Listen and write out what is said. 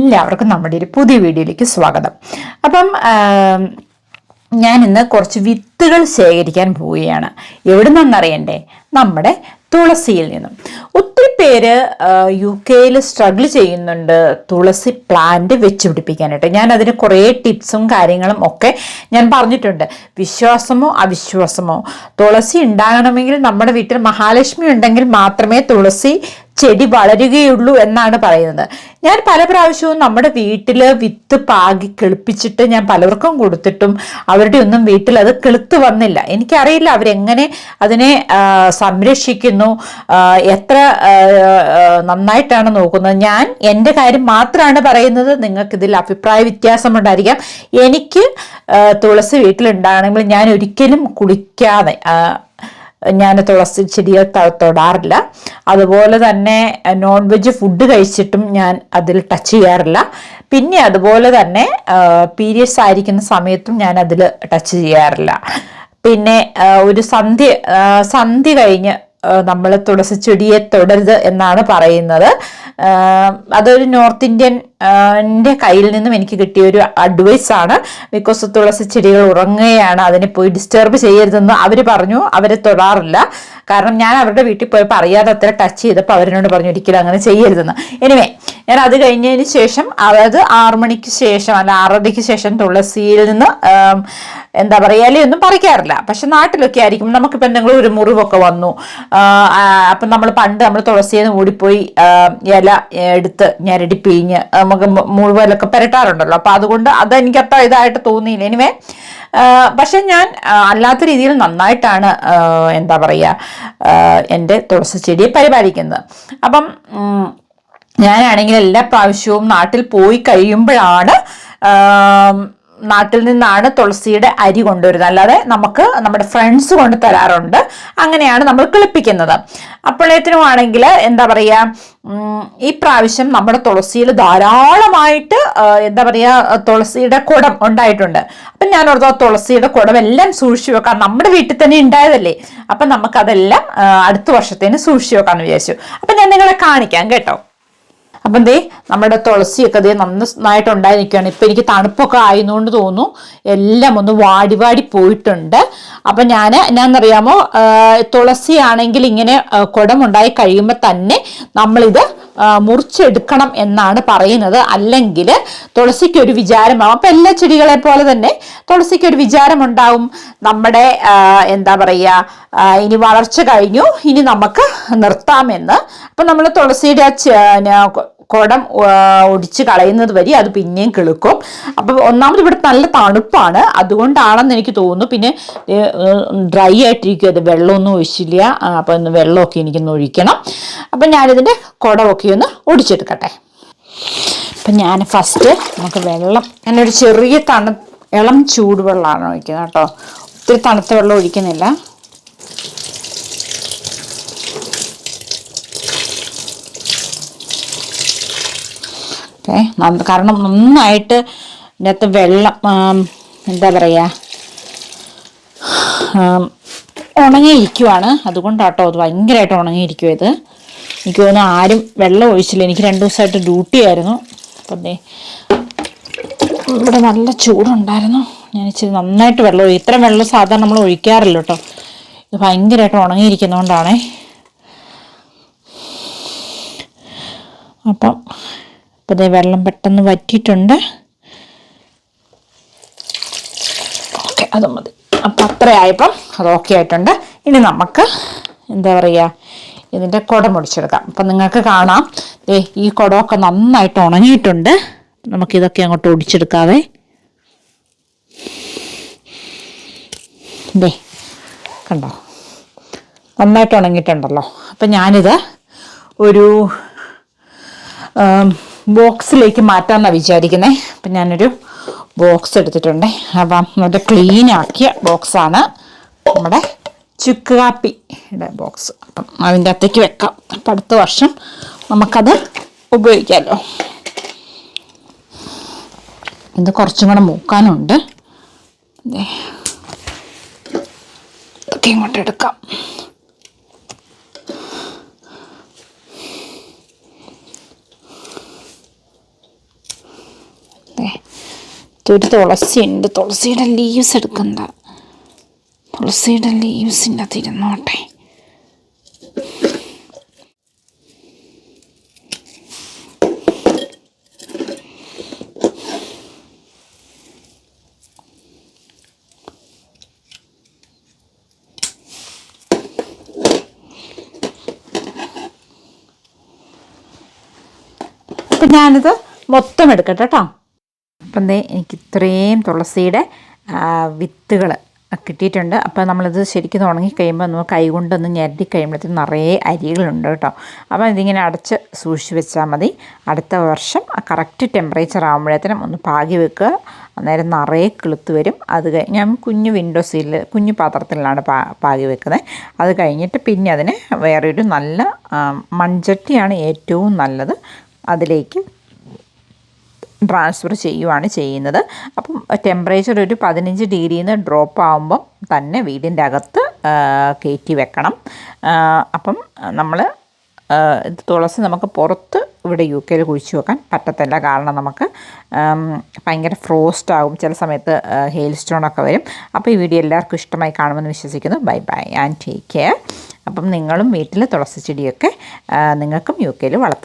എല്ലാവർക്കും നമ്മുടെ ഒരു പുതിയ വീഡിയോയിലേക്ക് സ്വാഗതം. അപ്പം ഞാൻ ഇന്ന് കുറച്ച് വിത്തുകൾ ശേഖരിക്കാൻ പോവുകയാണ്. എവിടെ നിന്നറിയണ്ടേ നമ്മുടെ തുളസിയിൽ നിന്നും. ഒത്തിരി പേര് യു കെയിൽ സ്ട്രഗിൾ ചെയ്യുന്നുണ്ട് തുളസി പ്ലാന്റ് വെച്ച് പിടിപ്പിക്കാനായിട്ട് ഞാൻ അതിന് കുറേ ടിപ്സും കാര്യങ്ങളും ഒക്കെ ഞാൻ പറഞ്ഞിട്ടുണ്ട്. വിശ്വാസമോ അവിശ്വാസമോ? തുളസി ഉണ്ടാകണമെങ്കിൽ നമ്മുടെ വീട്ടിൽ മഹാലക്ഷ്മി ഉണ്ടെങ്കിൽ മാത്രമേ തുളസി ചെടി വളരുകയുള്ളൂ എന്നാണ് പറയുന്നത്. ഞാൻ പല പ്രാവശ്യവും നമ്മുടെ വീട്ടിൽ വിത്ത് പാകി കിളിപ്പിച്ചിട്ട് ഞാൻ പലർക്കും കൊടുത്തിട്ടും അവരുടെ ഒന്നും വീട്ടിൽ അത് കിളുത്ത് വന്നില്ല. എനിക്കറിയില്ല അവരെങ്ങനെ അതിനെ സംരക്ഷിക്കുന്നു എത്ര നന്നായിട്ടാണ് നോക്കുന്നത്. ഞാൻ എന്റെ കാര്യം മാത്രമാണ് പറയുന്നത്. നിങ്ങൾക്കിതിൽ അഭിപ്രായ വ്യത്യാസമുണ്ടായിരിക്കാം എനിക്ക് തുളസി വീട്ടിലുണ്ടാണെങ്കിൽ ഞാൻ ഒരിക്കലും കുളിക്കാതെ ഞാൻ തുളസി ചെടിയെ തൊടാറില്ല. അതുപോലെ തന്നെ നോൺ വെജ് ഫുഡ് കഴിച്ചിട്ടും ഞാൻ അതിൽ ടച്ച് ചെയ്യാറില്ല. പിന്നെ അതുപോലെ തന്നെ പീരിയഡ്സ് ആയിരിക്കുന്ന സമയത്തും ഞാൻ അതിൽ ടച്ച് ചെയ്യാറില്ല. പിന്നെ ഒരു സന്ധ്യ സന്ധ്യ കഴിഞ്ഞ് നമ്മൾ തുളസി ചെടിയെ തൊടരുത് എന്നാണ് പറയുന്നത്. അതൊരു നോർത്ത് ഇന്ത്യൻ എന്റെ കയ്യിൽ നിന്നും എനിക്ക് കിട്ടിയ ഒരു അഡ്വൈസ് ആണ്. ബിക്കോസ് തുളസി ചെടികൾ ഉറങ്ങുകയാണ് അതിനെ പോയി ഡിസ്റ്റർബ് ചെയ്യരുതെന്ന് അവർ പറഞ്ഞു. അവരെ തൊടാറില്ല. കാരണം ഞാൻ അവരുടെ വീട്ടിൽ പോയപ്പോൾ അറിയാതെ അത്ര ടച്ച് ചെയ്തപ്പോൾ അവരോട് പറഞ്ഞു ഒരിക്കലും അങ്ങനെ ചെയ്യരുതെന്ന്. എനിവേ ഞാൻ അത് കഴിഞ്ഞതിന് ശേഷം അതായത് ആറു മണിക്ക് ശേഷം അല്ല ആറരയ്ക്ക് ശേഷം തുളസിയിൽ നിന്ന് എന്താ പറയുക ഇലയൊന്നും പറിക്കാറില്ല. പക്ഷെ നാട്ടിലൊക്കെ ആയിരിക്കും. നമുക്കിപ്പോൾ എന്തെങ്കിലും ഒരു മുറിവൊക്കെ വന്നു. അപ്പം നമ്മൾ പണ്ട് നമ്മൾ തുളസിയിൽ നിന്ന് ഓടിപ്പോയി ഇല എടുത്ത് ഞരടി പിഴിഞ്ഞ് നമുക്ക് മുഴുവനൊക്കെ പുരട്ടാറുണ്ടല്ലോ. അപ്പം അതുകൊണ്ട് അത് എനിക്ക് അത്ര ഇതായിട്ട് തോന്നിയില്ല. എനിവേ പക്ഷെ ഞാൻ അല്ലാത്ത രീതിയിൽ നന്നായിട്ടാണ് എന്താ പറയുക എന്റെ തുളസി ചെടിയെ പരിപാലിക്കുന്നത്. അപ്പം ഞാനാണെങ്കിൽ എല്ലാ പ്രാവശ്യവും നാട്ടിൽ പോയി കഴിയുമ്പോഴാണ് നാട്ടിൽ നിന്നാണ് തുളസിയുടെ അരി കൊണ്ടുവരുന്നത്. അല്ലാതെ നമുക്ക് നമ്മുടെ ഫ്രണ്ട്സ് കൊണ്ട് തരാറുണ്ട്. അങ്ങനെയാണ് നമ്മൾ കിളിപ്പിക്കുന്നത്. അപ്പോഴേത്തിനുമാണെങ്കിൽ എന്താ പറയുക ഈ പ്രാവശ്യം നമ്മുടെ തുളസിയിൽ ധാരാളമായിട്ട് എന്താ പറയുക തുളസിയുടെ കുടം ഉണ്ടായിട്ടുണ്ട്. അപ്പം ഞാൻ ഓർത്തോ തുളസിയുടെ കുടം എല്ലാം സൂക്ഷിച്ചു വെക്കാം. നമ്മുടെ വീട്ടിൽ തന്നെ ഉണ്ടായതല്ലേ? അപ്പം നമുക്കതെല്ലാം അടുത്ത വർഷത്തേന് സൂക്ഷിച്ചു വെക്കാമെന്ന് വിചാരിച്ചു. അപ്പം ഞാൻ നിങ്ങളെ കാണിക്കാം കേട്ടോ. അപ്പം ദേ നമ്മുടെ തുളസിയൊക്കെ ദേ നന്നായിട്ട് ഉണ്ടായി നിൽക്കുകയാണ് ഇപ്പം എനിക്ക് തണുപ്പൊക്കെ ആയതുകൊണ്ട് തോന്നുന്നു എല്ലാം ഒന്ന് വാടി വാടി പോയിട്ടുണ്ട്. അപ്പം ഞാൻ എന്നാന്നറിയാമോ? തുളസിയാണെങ്കിൽ ഇങ്ങനെ കുടമുണ്ടായി കഴിയുമ്പോൾ തന്നെ നമ്മളിത് മുറിച്ചെടുക്കണം എന്നാണ് പറയുന്നത്. അല്ലെങ്കിൽ തുളസിക്ക് ഒരു വിചാരമാവും. അപ്പം എല്ലാ ചെടികളെ പോലെ തന്നെ തുളസിക്ക് ഒരു വിചാരമുണ്ടാവും. നമ്മുടെ എന്താ പറയുക ഇനി വളർച്ച കഴിഞ്ഞു. ഇനി നമുക്ക് നിർത്താമെന്ന്. അപ്പം നമ്മൾ തുളസിയുടെ ആ കുടം ഒടിച്ച് കളയുന്നത് വരെ അത് പിന്നെയും കിളുക്കും. അപ്പം ഒന്നാമത് ഇവിടെ നല്ല തണുപ്പാണ്. അതുകൊണ്ടാണെന്ന് എനിക്ക് തോന്നുന്നു. പിന്നെ ഡ്രൈ ആയിട്ടിരിക്കും അത് വെള്ളമൊന്നും ഒഴിച്ചില്ല. അപ്പം ഒന്ന് വെള്ളമൊക്കെ എനിക്കൊന്ന് ഒഴിക്കണം. അപ്പം ഞാനിതിന്റെ കുടമൊക്കെ ഒന്ന് ഒടിച്ചെടുക്കട്ടെ. അപ്പം ഞാൻ ഫസ്റ്റ് നമുക്ക് വെള്ളം ഞാനൊരു ചെറിയ തണു ഇളം ചൂടുവെള്ളമാണ് ഒഴിക്കുന്നത് കേട്ടോ. ഒത്തിരി തണുത്ത വെള്ളം ഒഴിക്കുന്നില്ല. ഓക്കെ. കാരണം നന്നായിട്ട് ഇതിനകത്ത് വെള്ളം എന്താ പറയുക ഉണങ്ങിയിരിക്കുവാണ്. അതുകൊണ്ടാട്ടോ അത് ഭയങ്കരമായിട്ട് ഉണങ്ങിയിരിക്കും ഇത്. എനിക്ക് തോന്നുന്നു ആരും വെള്ളം ഒഴിച്ചില്ല. എനിക്ക് രണ്ട് ദിവസമായിട്ട് ഡ്യൂട്ടി ആയിരുന്നു. അപ്പം ഇവിടെ നല്ല ചൂടുണ്ടായിരുന്നു. ഞാൻ ഇച്ചിരി നന്നായിട്ട് വെള്ളം ഇത്രയും വെള്ളം സാധാരണ നമ്മൾ ഒഴിക്കാറില്ല കേട്ടോ. ഇത് ഭയങ്കരമായിട്ട് ഉണങ്ങിയിരിക്കുന്നതുകൊണ്ടാണേ അപ്പം ഇപ്പം ഇതേ വെള്ളം പെട്ടെന്ന് വറ്റിയിട്ടുണ്ട്. ഓക്കെ അത് മതി. അപ്പം അത്രയായപ്പം അത് ഓക്കെ ആയിട്ടുണ്ട്. ഇനി നമുക്ക് എന്താ പറയുക ഇതിന്റെ കുടം മുടിച്ചെടുക്കാം അപ്പം നിങ്ങൾക്ക് കാണാം. ദേ ഈ കുടമൊക്കെ നന്നായിട്ട് ഉണങ്ങിയിട്ടുണ്ട്. നമുക്കിതൊക്കെ അങ്ങോട്ട് ഒടിച്ചെടുക്കാവേ. ദേ കണ്ടോ? നന്നായിട്ട് ഉണങ്ങിയിട്ടുണ്ടല്ലോ. അപ്പം ഞാനിത് ഒരു ബോക്സിലേക്ക് മാറ്റാമെന്നാണ് വിചാരിക്കുന്നത് അപ്പം ഞാനൊരു ബോക്സ് എടുത്തിട്ടുണ്ട്. അപ്പം നല്ല ക്ലീൻ ആക്കിയ ബോക്സാണ് നമ്മുടെ ചുക്ക് കാപ്പിയുടെ ബോക്സ്. അപ്പം അതിന്റെ അകത്തേക്ക് വെക്കാം. അപ്പം അടുത്ത വർഷം നമുക്കത് ഉപയോഗിക്കാമല്ലോ ഇത് കുറച്ചും കൂടെ മൂക്കാനുണ്ട്. ഇതൊക്കെ ഇങ്ങോട്ട് എടുക്കാം. ഒരു തുളസിയുണ്ട്. തുളസിയുടെ ലീവ്സ് എടുക്കണ്ട. തുളസിയുടെ ലീവ്സിന്റെ അത് ഇരുന്നോട്ടെ. ഞാനിത് മൊത്തം എടുക്കട്ടെ കേട്ടോ അപ്പം ദേ എനിക്ക് ഇത്രയും തുളസിയുടെ വിത്തുകൾ കിട്ടിയിട്ടുണ്ട്. അപ്പോൾ നമ്മളിത് ശരിക്കും ഉണങ്ങി കഴിയുമ്പോൾ നമ്മൾ കൈകൊണ്ടൊന്ന് ഞെരടി കഴിയുമ്പോഴത്തേക്കും നിറയെ അരികളുണ്ട് കേട്ടോ. അപ്പോൾ ഇതിങ്ങനെ അടച്ച് സൂക്ഷിച്ച് വെച്ചാൽ മതി. അടുത്ത വർഷം കറക്റ്റ് ടെമ്പറേച്ചർ ആകുമ്പോഴത്തേനും ഒന്ന് പാകി വെക്കുക. അന്നേരം നിറയെ കിളുത്ത് വരും. അത് ഞാൻ കുഞ്ഞു വിൻഡോസിൽ കുഞ്ഞു പാത്രത്തിലാണ് പാ പാകി വെക്കുന്നത്. അത് കഴിഞ്ഞിട്ട് പിന്നെ അതിന് വേറൊരു നല്ല മൺചട്ടിയാണ് ഏറ്റവും നല്ലത്. അതിലേക്ക് ട്രാൻസ്ഫർ ചെയ്യുവാണ് ചെയ്യുന്നത്. അപ്പം ടെമ്പറേച്ചർ ഒരു പതിനഞ്ച് ഡിഗ്രിയിൽ നിന്ന് ഡ്രോപ്പ് ആകുമ്പം തന്നെ വീടിന്റെ അകത്ത് കയറ്റി വെക്കണം. അപ്പം നമ്മൾ തുളസി നമുക്ക് പുറത്ത് ഇവിടെ യു കെയിൽ കുഴിച്ചു വെക്കാൻ പറ്റത്തില്ല. കാരണം നമുക്ക് ഭയങ്കര ഫ്രോസ്റ്റ് ആകും ചില സമയത്ത് ഹെയിൽ സ്റ്റോണൊക്കെ വരും. അപ്പോൾ ഈ വീഡിയോ എല്ലാവർക്കും ഇഷ്ടമായി കാണുമെന്ന് വിശ്വസിക്കുന്നു. Bye bye and take care അപ്പം നിങ്ങളും വീട്ടിൽ തുളസി ചെടിയൊക്കെ നിങ്ങൾക്കും യു കെയിൽ വളർത്താം.